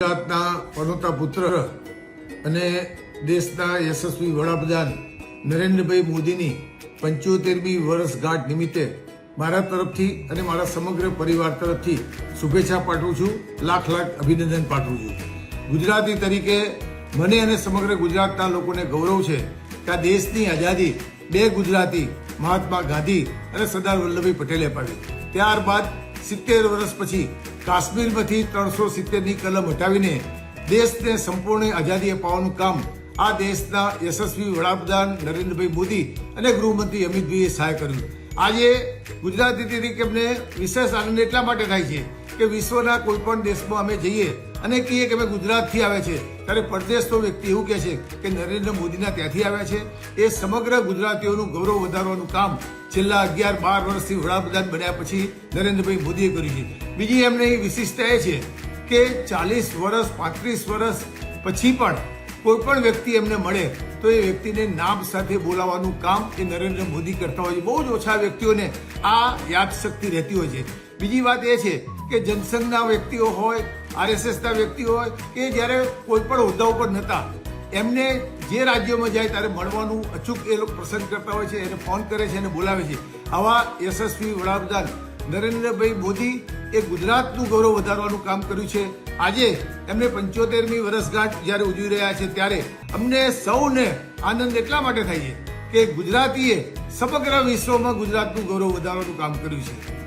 ગુજરાતના પનોતા પુત્ર અને દેશના યશસ્વી વડાપ્રધાન નરેન્દ્રભાઈ મોદીની પંચોતેરમી વર્ષગાંઠ નિમિત્તે મારા તરફથી અને મારા સમગ્ર પરિવાર તરફથી શુભેચ્છા પાઠવું છું, લાખ લાખ અભિનંદન પાઠવું છું. ગુજરાતી તરીકે મને અને સમગ્ર ગુજરાતના લોકોને ગૌરવ છે કે આ દેશની આઝાદી બે ગુજરાતી મહાત્મા ગાંધી અને સરદાર વલ્લભભાઈ પટેલે અપાવી ત્યારબાદ સિત્તેર વર્ષ પછી કાશ્મીરમાંથી ત્રણસો સિત્તેરની કલમ હટાવીને દેશને સંપૂર્ણ આઝાદી અપાવવાનું કામ આ દેશના યશસ્વી વડાપ્રધાન નરેન્દ્રભાઈ મોદી અને ગૃહમંત્રી અમિતભાઈએ સહાય કર્યું. આજે ગુજરાતી તરીકે અમને વિશેષ આનંદ એટલા માટે થાય છે કે વિશ્વના કોઈ પણ દેશમાં અમે જઈએ અને કહીએ કે અમે ગુજરાતથી આવે છે, ત્યારે પરદેશનો વ્યક્તિ એવું કહે છે કે નરેન્દ્ર મોદીના ત્યાંથી આવ્યા છે. એ સમગ્ર ગુજરાતીઓનું ગૌરવ વધારવાનું કામ છેલ્લા અગિયાર બાર વર્ષથી વડાપ્રધાન બન્યા પછી નરેન્દ્રભાઈ મોદીએ કર્યું છે. બીજી એમની વિશિષ્ટતા એ છે કે ચાલીસ વર્ષ, પાંત્રીસ વર્ષ પછી પણ કોઈ પણ વ્યક્તિ એમને મળે તો એ વ્યક્તિને નામ સાથે બોલાવવાનું કામ એ નરેન્દ્ર મોદી કરતા હોય છે. બહુ જ ઓછા વ્યક્તિઓને આ યાદશક્તિ રહેતી હોય છે. બીજી વાત એ છે કે જનસંઘના વ્યક્તિઓ હોય, આરએસએસના વ્યક્તિઓ હોય, કે જ્યારે કોઈ પણ હોદ્દા ઉપર નહોતા એમને જે રાજ્યોમાં જાય ત્યારે મળવાનું અચૂક એ લોકો પસંદ કરતા હોય છે, એને ફોન કરે છે અને બોલાવે છે. આવા યશસ્વી વડાપ્રધાન નરેન્દ્રભાઈ મોદી એ ગુજરાતનું ગૌરવ વધારવાનું કામ કર્યું છે. આજે એમને પંચોતેરમી વર્ષગાંઠ જ્યારે ઉજવી રહ્યા છે, ત્યારે અમને સૌને આનંદ એટલા માટે થાય છે કે ગુજરાતીએ સમગ્ર વિશ્વમાં ગુજરાતનું ગૌરવ વધારવાનું કામ કર્યું છે.